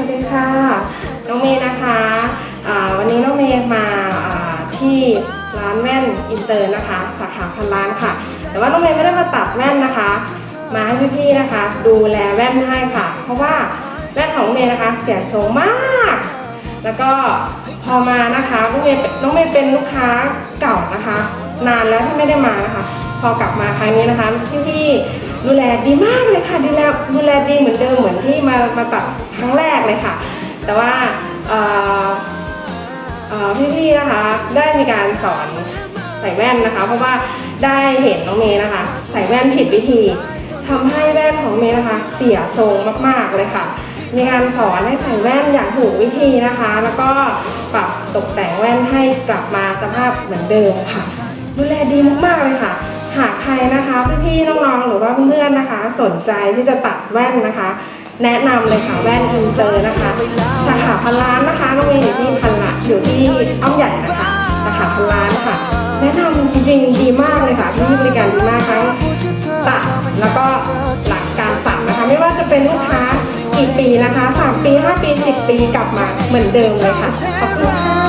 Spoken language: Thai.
วัสดีค่ะ น้องเมย์นะคะวันนี้น้องเมย์มาที่ร้านแว่นอินเตอร์นะคะ สาขาพันล้านค่ะ แต่ว่าน้องเมย์ไม่ได้มาตัดแว่นนะคะ มาให้พี่ๆนะคะ ดูแลแว่นให้ค่ะ เพราะว่าแว่นของเมย์นะคะเสียโฉมมาก แล้วก็พอมานะคะน้องเมย์น้องเมย์เป็นลูกค้าเก่านะคะ นานแล้วที่ไม่ได้มานะคะ พอกลับมาครั้งนี้นะคะพี่ๆดูแลดีมากเลยค่ะดูแลดูแลดีเหมือนเดิมเหมือนที่มามาตัดครั้งแรก เลยค่ะ แต่ว่าพี่ๆนะคะได้มีการสอนใส่แว่นนะคะ เพราะว่าได้เห็นน้องเมย์นะคะ ใส่แว่นผิดวิธีทำให้แว่นของเมย์นะคะ เสียทรงมากๆเลยค่ะ มีการสอนให้ใส่แว่นอย่างถูกวิธีนะคะ แล้วก็ปรับตกแต่งแว่นให้กลับมาสภาพเหมือนเดิมค่ะ ดูแลดีมากๆเลยค่ะ หากใครนะคะพี่ๆน้องๆหรือว่าเพื่อนๆนะคะ สนใจที่จะตัดแว่นนะคะ แนะนำเลยค่ะแว่น เตอนะคะ สาขาพันล้านนะคะโรงเรียนอยู่ที่พันละอยู่ที่อ้อมใหญ่นะคะ สาขาพันล้านค่ะ แนะนำจริงๆดีมากเลยค่ะที่บริการดีมากทั้งตัดแล้วก็หลักการตัดนะคะ ไม่ว่าจะเป็นลูกค้ากี่ปีนะคะ 3 ปี 5 ปี 10 ปีกลับมาเหมือนเดิมเลยค่ะ ขอบคุณค่ะ